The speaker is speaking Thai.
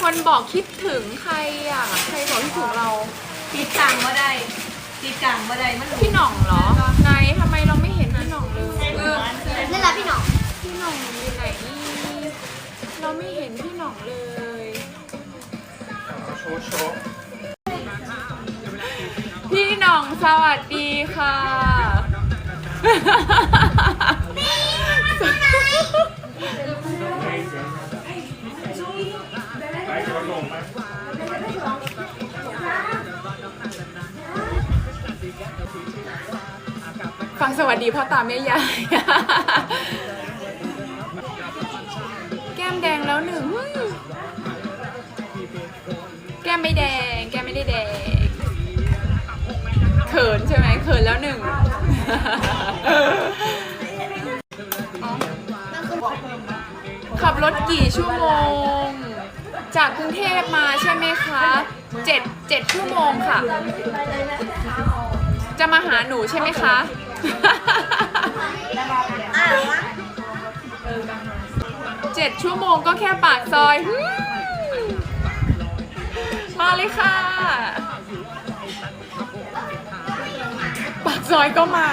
คนบอกคิดถึงใครอะ ใครบอกคิดถึงเราติดกลางว่าได้ติดกลางว่าได้มันพี่หน่องเหรอไหนทำไมเราไม่เห็นพี่หน่องเลย เออนั่นแหละพี่หน่องพี่หน่องอยู่ไหนเราไม่เห็นพี่หน่องเลยโชว์โชว์พี่หน่องสวัสดีค่ะ ฟังสวัสดีพ่อตาแม่ยาย แก้มแดงแล้วหนึ่ง แก้มไม่แดง แก้มไม่ได้แดง เขินใช่ไหมเขินแล้วหนึ่งขับรถกี่ชั่วโมง จากกรุงเทพมาใช่ไหมคะเจ็ดเจ็ดชั่วโมงค่ะ จะมาหาหนูใช่ไหมคะอ่าวะเจ็ดชั่วโมงก็แค่ปากซอยหืมมาเลยค่ะ ปากซอยก็มา